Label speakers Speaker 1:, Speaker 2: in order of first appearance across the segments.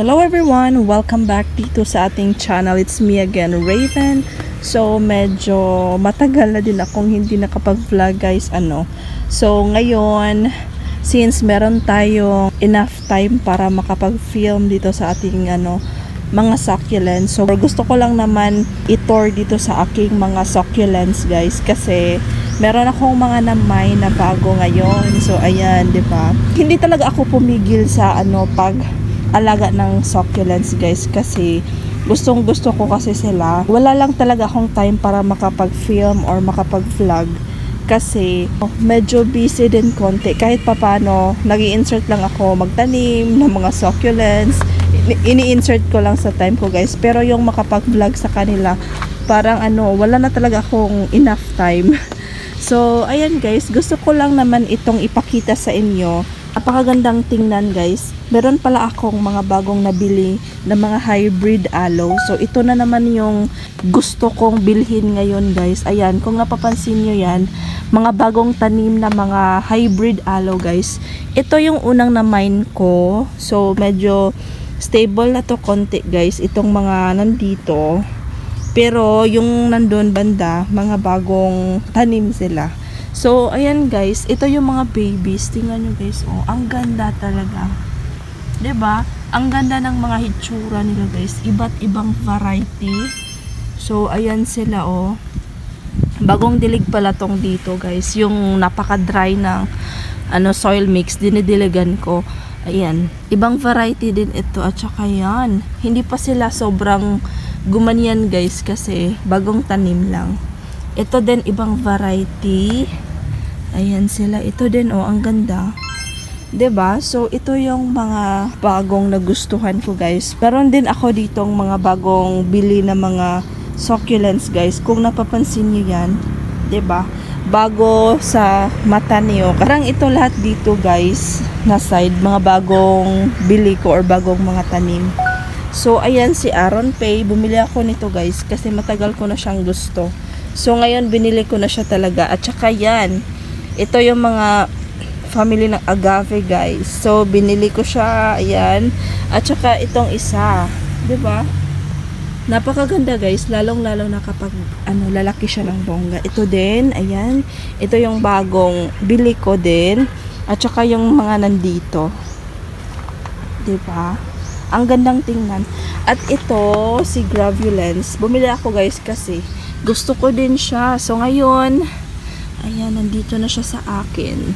Speaker 1: Hello everyone! Welcome back dito sa ating channel. It's me again, Raven. So, medyo matagal na din akong hindi nakapag-vlog guys. Ano? So, ngayon, since meron tayong enough time para makapag-film dito sa ating ano, mga succulents. So, gusto ko lang naman i-tour dito sa aking mga succulents guys. Kasi, meron akong mga namay na bago ngayon. So, ayan, di ba? Hindi talaga ako pumigil sa ano, pag alaga ng succulents guys kasi gustong gusto ko kasi sila. Wala lang talaga akong time para makapag film or makapag vlog kasi medyo busy din konti. Kahit papano nag insert lang ako magtanim ng mga succulents. Ini- ini-insert ko lang sa time ko guys. Pero yung makapag vlog sa kanila parang ano wala na talaga akong enough time. So, ayan guys, gusto ko lang naman itong ipakita sa inyo. Napakagandang tingnan guys. Meron pala akong mga bagong nabili na mga hybrid aloe. So, ito na naman yung gusto kong bilhin ngayon guys. Ayan, kung napapansin nyo yan, mga bagong tanim na mga hybrid aloe guys. Ito yung unang na mine ko. So, medyo stable na to konti guys. Itong mga nandito. Pero yung nandun banda, mga bagong tanim sila. So, ayan guys, ito yung mga babies. Tingnan nyo guys, oh, ang ganda talaga. ba? Ang ganda ng mga hitsura nila guys. Iba't ibang variety. So, ayan sila oh. Bagong dilig pala tong dito guys. Yung napaka-dry ng ano, soil mix, dinidiligan ko. Ayan. Ibang variety din ito. At saka yan. Hindi pa sila sobrang gumanyan guys kasi bagong tanim lang. Ito din ibang variety. Ayan sila. Ito din oh, ang ganda. 'Di ba? So ito yung mga bagong nagustuhan ko guys. Meron din ako ditong mga bagong bili na mga succulents guys. Kung napapansin niyo 'yan, 'di ba? Bago sa mata niyo. Karang ito lahat dito guys, na side mga bagong bili ko or bagong mga tanim. So, ayan si Aaron Pay. Bumili ako nito guys kasi matagal ko na siyang gusto. So, ngayon binili ko na siya talaga. At saka yan, ito yung mga family ng agave guys. So, binili ko siya. Ayan. At saka itong isa. 'Di ba? Napakaganda guys. Lalong-lalo na kapag ano, lalaki siya ng bongga. Ito din. Ayan. Ito yung bagong bili ko din. At saka yung mga nandito. 'Di ba? Ang gandang tingnan. At ito, si Gravulence. Bumili ako guys kasi gusto ko din siya. So ngayon, ayan, nandito na siya sa akin.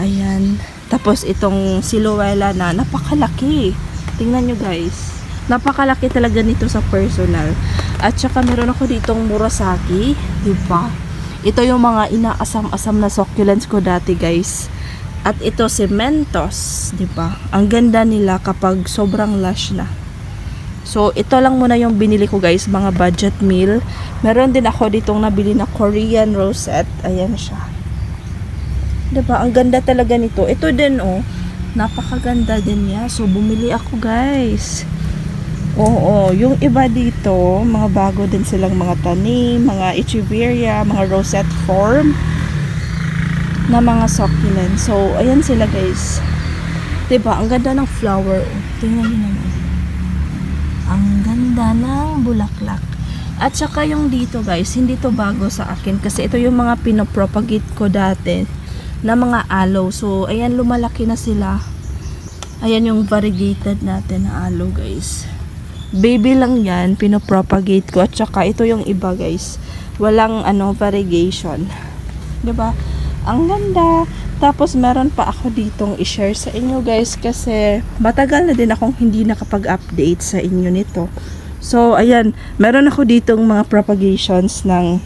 Speaker 1: Ayan. Tapos itong siluela na, napakalaki. Tingnan nyo guys. Napakalaki talaga nito sa personal. At saka meron ako ditong Murasaki. Diba? Ito yung mga inaasam-asam na succulents ko dati guys. At ito si Mentos, 'di ba? Ang ganda nila kapag sobrang lush na. So, ito lang muna yung binili ko guys, mga budget meal. Meron din ako ditong nabili na Korean rosette. Ayan siya. 'Di ba? Ang ganda talaga nito. Ito din oh. Napakaganda din niya. So, bumili ako guys. Oo, yung iba dito, mga bago din silang mga tanim, mga echeveria, mga rosette form na mga succulent. So, ayan sila guys. 'Di ba Ang ganda ng flower. Tingnan niyo naman. Ang ganda ng bulaklak. At saka yung dito guys, hindi to bago sa akin kasi ito yung mga pinopropagate ko dati na mga aloe. So, ayan lumalaki na sila. Ayan yung variegated natin na aloe guys. Baby lang yan, pinopropagate ko. At saka ito yung iba guys. Walang ano, variegation. ba? Ang ganda. Tapos meron pa ako ditong i-share sa inyo guys kasi matagal na din akong hindi nakapag-update sa inyo nito. So ayan, meron ako ditong mga propagations ng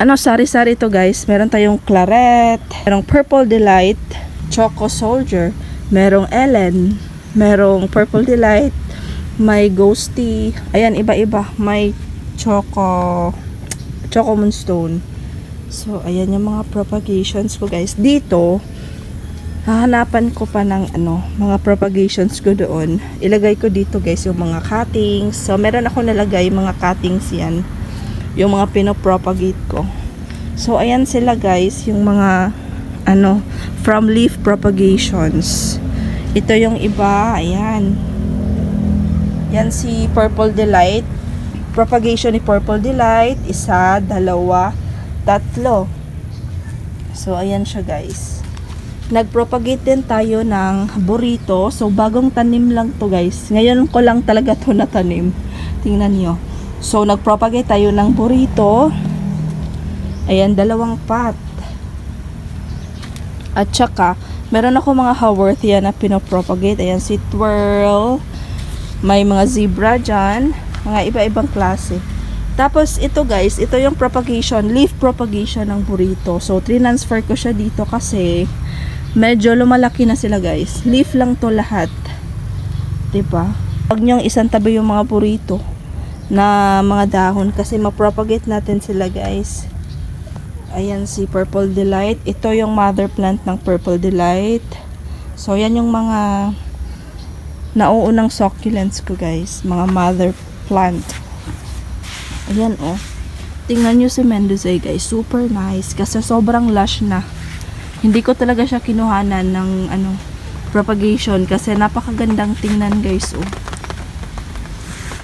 Speaker 1: ano, sari-sari to guys. Meron tayong claret, merong purple delight, choco soldier, merong Ellen, merong purple delight, may ghosty, ayan iba-iba, may choco choco moonstone. So, ayan yung mga propagations ko guys. Dito, hahanapan ko pa ng ano, mga propagations ko doon. Ilagay ko dito guys yung mga cuttings. So, meron ako nalagay mga cuttings yan. Yung mga pinopropagate ko. So, ayan sila guys, yung mga ano, from leaf propagations. Ito yung iba, ayan. Yan si Purple Delight. Propagation ni Purple Delight, isa, dalawa, tatlo. So, ayan siya guys. Nag-propagate din tayo ng burrito. So, bagong tanim lang to guys. Ngayon ko lang talaga to natanim. Tingnan nyo. So, nag-propagate tayo ng burrito. Ayan, dalawang pot. At saka, meron ako mga Haworth yan na pinopropagate. Ayan, si Twirl. May mga zebra dyan. Mga iba-ibang klase. Tapos, ito guys, ito yung propagation, leaf propagation ng burrito. So, transfer ko siya dito kasi medyo lumalaki na sila guys. Leaf lang to lahat. 'Di ba? Huwag niyong isang tabi yung mga burrito na mga dahon kasi ma-propagate natin sila guys. Ayan si Purple Delight. Ito yung mother plant ng Purple Delight. So, yan yung mga nauunang succulents ko guys. Mga mother plant. Ayan oh. Tingnan nyo si Mendoza guys. Super nice. Kasi sobrang lush na. Hindi ko talaga siya kinuhanan ng ano propagation kasi napakagandang tingnan guys oh.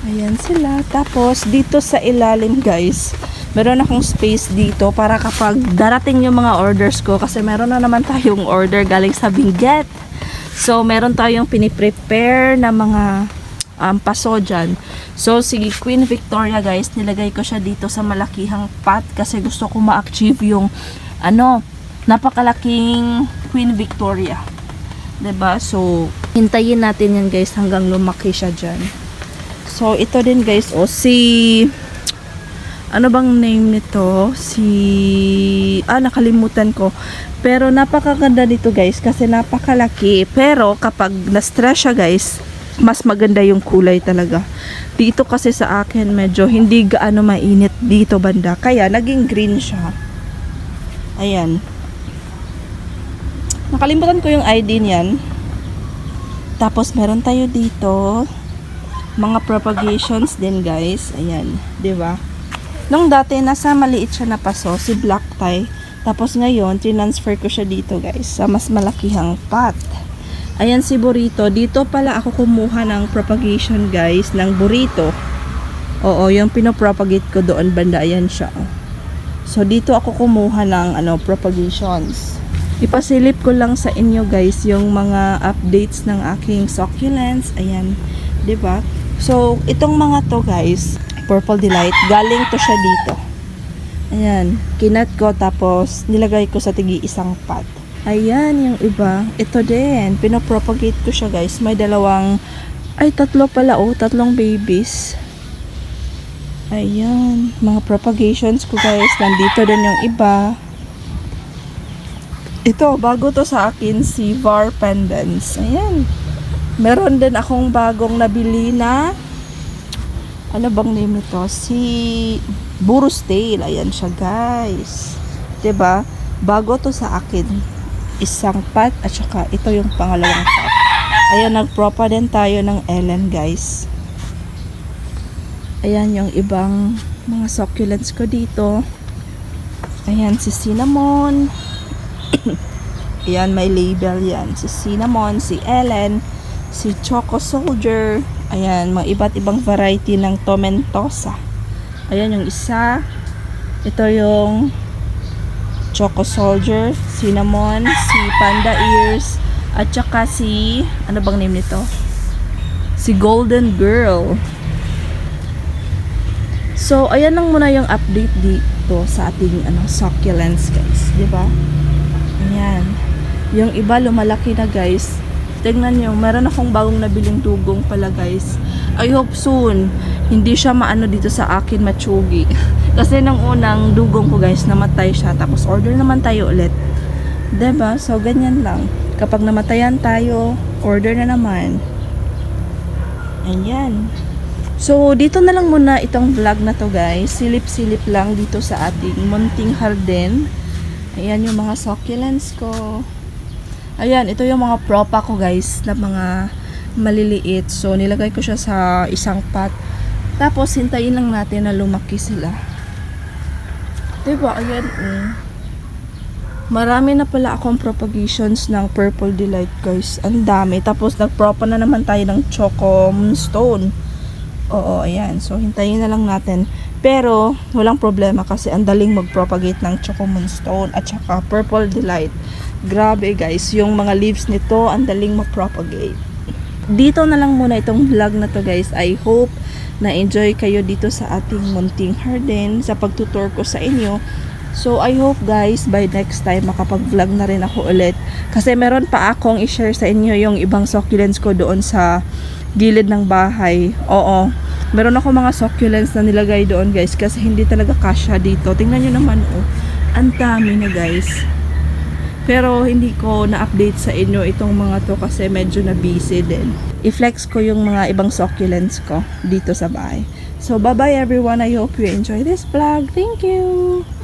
Speaker 1: Ayan sila. Tapos dito sa ilalim guys, meron akong space dito para kapag darating yung mga orders ko kasi meron na naman tayong order galing sa Benguet. So meron tayong piniprepare na mga um, paso dyan. So, si Queen Victoria guys, nilagay ko siya dito sa malakihang pot kasi gusto ko ma-achieve yung ano, napakalaking Queen Victoria. ba So, hintayin natin yan guys hanggang lumaki siya dyan. So, ito din guys, oh, si ano bang name nito? Si ah nakalimutan ko. Pero napakaganda nito guys kasi napakalaki. Pero kapag na-stress siya guys, mas maganda yung kulay talaga. Dito kasi sa akin medyo hindi gaano mainit dito banda. Kaya naging green siya. Ayan. Nakalimutan ko yung ID niyan. Tapos meron tayo dito mga propagations din guys. Ayan, 'di ba? Nung dati nasa maliit siya na paso si black tie. Tapos ngayon transfer ko siya dito guys sa mas malakihang pot. Ayan si burrito. Dito pala ako kumuha ng propagation guys ng burrito. Oo, yung pinopropagate ko doon banda ayan siya. So dito ako kumuha ng ano propagations. Ipasilip ko lang sa inyo guys yung mga updates ng aking succulents. Ayan, ba? So itong mga to guys, Purple Delight, galing to siya dito. Ayan, kinat ko tapos nilagay ko sa tigi isang pot. Ayan, yung iba. Ito din, pinopropagate ko siya guys. May dalawang, ay tatlo pala oh, tatlong babies. Ayan, mga propagations ko guys. Nandito din yung iba. Ito, bago to sa akin, si Var Pendants. Ayan. Meron din akong bagong nabili na ano bang name nito? Si Burus Tail. Ayan siya, guys. ba? Bago to sa akin. Isang pot at saka ito yung pangalawang pot. Ayan, nagpropa din tayo ng Ellen, guys. Ayan yung ibang mga succulents ko dito. Ayan, si Cinnamon. Ayan, may label yan. Si Cinnamon, si Ellen, si Choco Soldier. Ayan, mga iba't ibang variety ng Tomentosa. Ayan yung isa. Ito yung Choco Soldier, Cinnamon, si Panda Ears, at saka si, ano bang name nito? Si Golden Girl. So, ayan lang muna yung update dito sa ating ano, succulents, guys. ba? Ayan. Yung iba lumalaki na, guys. Tingnan nyo, meron akong bagong nabiling dugong pala, guys. I hope soon, hindi siya maano dito sa akin matsugi. Kasi nung unang dugong ko, guys, namatay siya. Tapos order naman tayo ulit. 'Di ba So, ganyan lang. Kapag namatayan tayo, order na naman. Ayan. So, dito na lang muna itong vlog na to guys. Silip-silip lang dito sa ating munting harden. Ayan yung mga succulents ko. Ayan, ito yung mga propa ko guys na mga maliliit. So, nilagay ko siya sa isang pot. Tapos, hintayin lang natin na lumaki sila. Diba? Ayan, eh. Marami na pala akong propagations ng Purple Delight guys. Ang dami. Tapos nagpropa na naman tayo ng Choco Stone. Oo, ayan. So, hintayin na lang natin. Pero, walang problema kasi ang daling mag-propagate ng Choco Stone at saka Purple Delight. Grabe guys, yung mga leaves nito, ang daling mag-propagate. Dito na lang muna itong vlog na to guys. I hope na enjoy kayo dito sa ating munting garden sa pagtutur ko sa inyo. So, I hope guys, by next time, makapag-vlog na rin ako ulit. Kasi meron pa akong i-share sa inyo yung ibang succulents ko doon sa gilid ng bahay. Oo. Meron ako mga succulents na nilagay doon guys kasi hindi talaga kasya dito. Tingnan nyo naman oh. Ang dami na guys. Pero hindi ko na-update sa inyo itong mga to kasi medyo na busy din. I-flex ko yung mga ibang succulents ko dito sa bahay. So, bye-bye everyone. I hope you enjoy this vlog. Thank you!